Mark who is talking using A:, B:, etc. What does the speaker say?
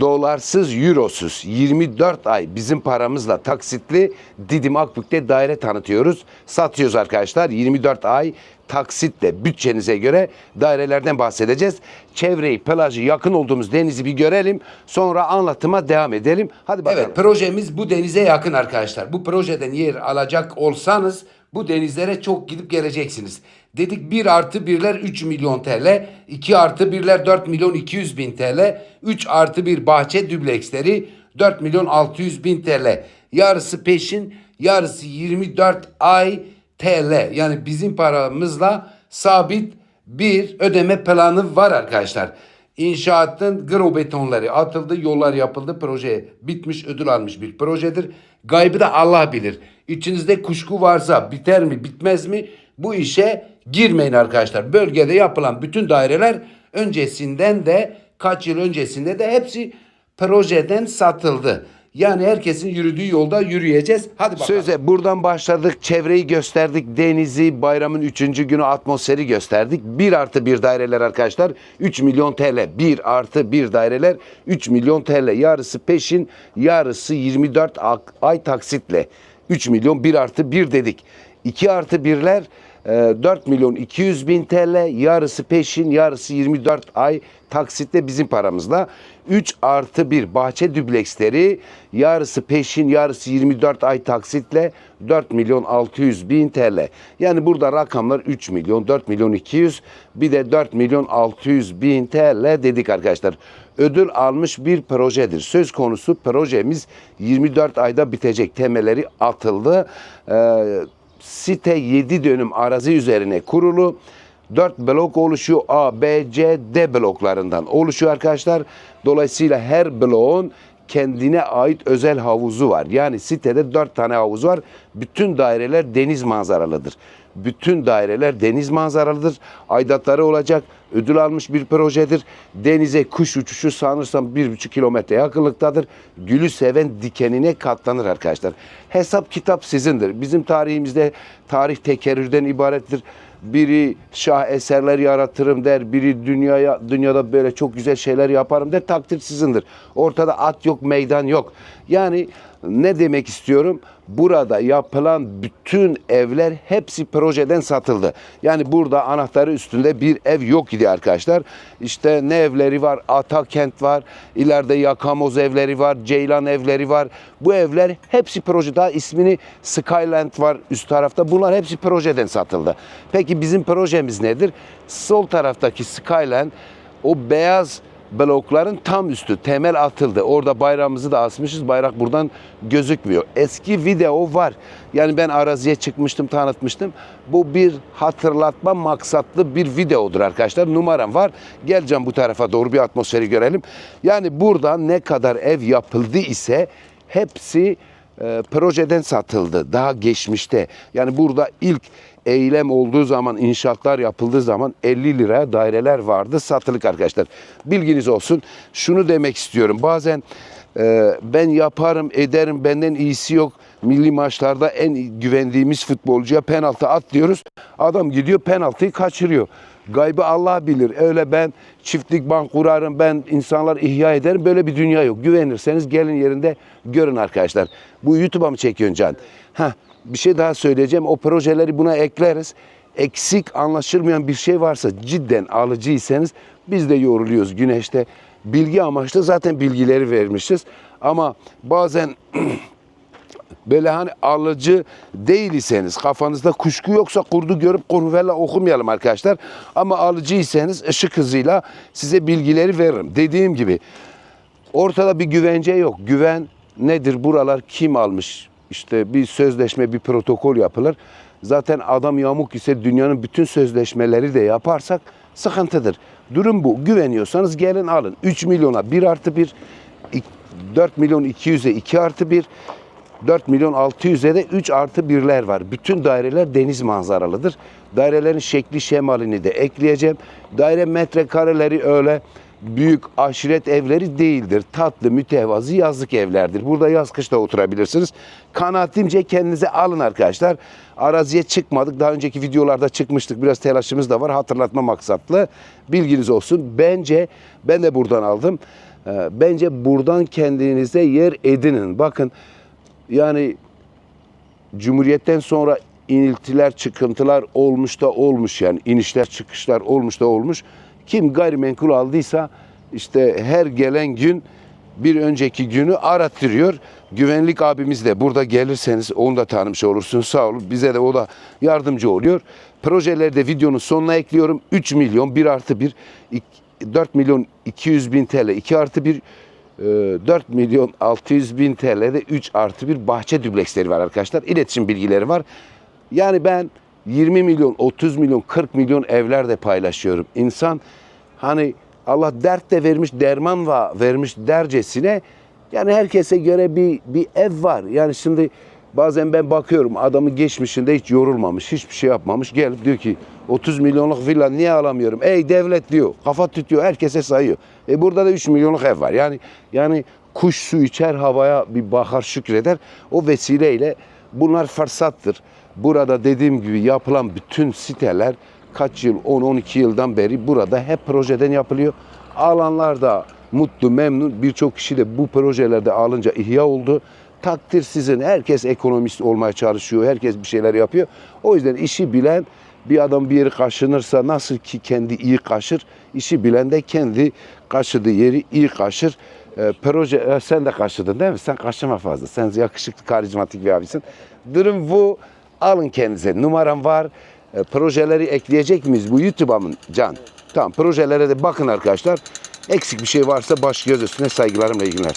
A: dolarsız, eurosuz 24 ay bizim paramızla taksitli Didim Akbük'te daire tanıtıyoruz. Satıyoruz arkadaşlar. 24 ay taksitle bütçenize göre dairelerden bahsedeceğiz. Çevreyi, plajı, yakın olduğumuz denizi bir görelim. Sonra anlatıma devam edelim. Hadi bakalım. Evet, projemiz bu denize yakın arkadaşlar. Bu projeden yer alacak olsanız bu denizlere çok gidip geleceksiniz. Dedik 1 artı 1'ler 3 milyon TL, 2 artı 1'ler 4 milyon 200 bin TL, 3 artı 1 bahçe dübleksleri 4 milyon 600 bin TL. Yarısı peşin, yarısı 24 ay TL. Yani bizim paramızla sabit bir ödeme planı var arkadaşlar. İnşaatın gro betonları atıldı, yollar yapıldı, proje bitmiş, ödül almış bir projedir. Gaybı da Allah bilir. İçinizde kuşku varsa biter mi, bitmez mi? Bu işe girmeyin arkadaşlar. Bölgede yapılan bütün daireler öncesinden de kaç yıl öncesinde de hepsi projeden satıldı. Yani herkesin yürüdüğü yolda yürüyeceğiz. Hadi bakalım. Söze buradan başladık. Çevreyi gösterdik. Denizi, bayramın üçüncü günü atmosferi gösterdik. 1 artı 1 daireler arkadaşlar. 3 milyon TL. 1 artı 1 daireler 3 milyon TL. Yarısı peşin, yarısı 24 ak- ay taksitle. 3 milyon 1 artı 1 dedik. 2 artı 1'ler 4 milyon 200 bin TL yarısı peşin yarısı 24 ay taksitle bizim paramızla 3 artı 1 bahçe dübleksleri yarısı peşin yarısı 24 ay taksitle 4 milyon 600 bin TL. Yani burada rakamlar 3 milyon 4 milyon 200 bir de 4 milyon 600 bin TL dedik arkadaşlar. Ödül almış bir projedir. Söz konusu projemiz 24 ayda bitecek temelleri atıldı. Ee, site 7 dönüm arazi üzerine kurulu. 4 blok oluşuyor. A, B, C, D bloklarından oluşuyor arkadaşlar. Dolayısıyla her bloğun kendine ait özel havuzu var. Yani sitede 4 tane havuz var. Bütün daireler deniz manzaralıdır. Bütün daireler deniz manzaralıdır. Aidatları olacak. Ödül almış bir projedir. Denize kuş uçuşu sanırsam 1,5 kilometre yakınlıktadır. Gülü seven dikenine katlanır arkadaşlar. Hesap kitap sizindir. Bizim tarihimizde tarih tekerrürden ibarettir. Biri şah eserler yaratırım der, biri dünyaya dünyada böyle çok güzel şeyler yaparım der. Takdir sizindir. Ortada at yok, meydan yok. Yani ne demek istiyorum? Burada yapılan bütün evler hepsi projeden satıldı. Yani burada anahtarı üstünde bir ev yok idi arkadaşlar. İşte ne evleri var? Atakent var. İleride Yakamoz evleri var. Ceylan evleri var. Bu evler hepsi proje. Daha ismini Skyland var üst tarafta. Bunlar hepsi projeden satıldı. Peki bizim projemiz nedir? Sol taraftaki Skyland o beyaz blokların tam üstü temel atıldı. Orada bayrağımızı da asmışız. Bayrak buradan gözükmüyor. Eski video var. Yani ben araziye çıkmıştım, tanıtmıştım. Bu bir hatırlatma maksatlı bir videodur arkadaşlar. Numaram var. Geleceğim bu tarafa doğru bir atmosferi görelim. Yani burada ne kadar ev yapıldı ise hepsi e, projeden satıldı. Daha geçmişte. Yani burada ilk eylem olduğu zaman, inşaatlar yapıldığı zaman 50 liraya daireler vardı satılık arkadaşlar. Bilginiz olsun. Şunu demek istiyorum. Bazen e, ben yaparım, ederim, benden iyisi yok. Milli maçlarda en güvendiğimiz futbolcuya penaltı at diyoruz. Adam gidiyor penaltıyı kaçırıyor. Gaybı Allah bilir. Öyle ben çiftlik bank kurarım, ben insanlar ihya ederim. Böyle bir dünya yok. Güvenirseniz gelin yerinde görün arkadaşlar. Bu YouTube'a mı çekiyorsun Can? Heh, bir şey daha söyleyeceğim. O projeleri buna ekleriz. Eksik anlaşılmayan bir şey varsa cidden alıcıysanız biz de yoruluyoruz güneşte. Bilgi amaçlı zaten bilgileri vermişiz. Ama bazen böyle hani alıcı değilseniz kafanızda kuşku yoksa kurdu görüp kurvela okumayalım arkadaşlar. Ama alıcıysanız ışık hızıyla size bilgileri veririm. Dediğim gibi ortada bir güvence yok. Güven nedir? Buralar kim almış? İşte bir sözleşme, bir protokol yapılır. Zaten adam yamuk ise dünyanın bütün sözleşmeleri de yaparsak sıkıntıdır. Durum bu. Güveniyorsanız gelin alın. 3 milyona 1 artı 1, 4 milyon 200'e 2 artı 1, 4 milyon 600'e de 3 artı 1'ler var. Bütün daireler deniz manzaralıdır. Dairelerin şekli şemalini de ekleyeceğim. Daire metrekareleri öyle büyük aşiret evleri değildir. Tatlı, mütevazı yazlık evlerdir. Burada yaz kış da oturabilirsiniz. Kanaatimce kendinize alın arkadaşlar. Araziye çıkmadık. Daha önceki videolarda çıkmıştık. Biraz telaşımız da var. Hatırlatma maksatlı. Bilginiz olsun. Bence ben de buradan aldım. Ee, bence buradan kendinize yer edinin. Bakın yani Cumhuriyetten sonra iniltiler, çıkıntılar olmuş da olmuş yani inişler, çıkışlar olmuş da olmuş. Kim gayrimenkul aldıysa işte her gelen gün bir önceki günü arattırıyor. Güvenlik abimiz de burada gelirseniz onu da tanımış olursunuz. Sağ olun. Bize de o da yardımcı oluyor. Projeleri de videonun sonuna ekliyorum. 3 milyon 1 artı 1 4 milyon 200 bin TL 2 artı 1 4 milyon 600 bin TL'de 3 artı bir bahçe dübleksleri var arkadaşlar. İletişim bilgileri var. Yani ben 20 milyon, 30 milyon, 40 milyon evler de paylaşıyorum. İnsan hani Allah dert de vermiş, derman va vermiş dercesine yani herkese göre bir, bir ev var. Yani şimdi bazen ben bakıyorum adamın geçmişinde hiç yorulmamış, hiçbir şey yapmamış. Gelip diyor ki 30 milyonluk villa niye alamıyorum? Ey devlet diyor. Kafa tutuyor, herkese sayıyor. E burada da 3 milyonluk ev var. Yani yani kuş su içer havaya bir bakar şükreder. O vesileyle bunlar fırsattır. Burada dediğim gibi yapılan bütün siteler kaç yıl 10-12 yıldan beri burada hep projeden yapılıyor. Alanlar da mutlu, memnun. Birçok kişi de bu projelerde alınca ihya oldu. Takdir sizin. Herkes ekonomist olmaya çalışıyor. Herkes bir şeyler yapıyor. O yüzden işi bilen bir adam bir yeri kaşınırsa nasıl ki kendi iyi kaşır, işi bilen de kendi kaşıdığı yeri iyi kaşır. Ee, proje e, sen de kaşıdın değil mi? Sen kaşıma fazla. Sen yakışıklı, karizmatik bir abisin. Durum bu. Alın kendinize. Numaram var. E, projeleri ekleyecek miyiz bu YouTube'a Can? Tamam projelere de bakın arkadaşlar. Eksik bir şey varsa baş göz üstüne saygılarımla ilgiler.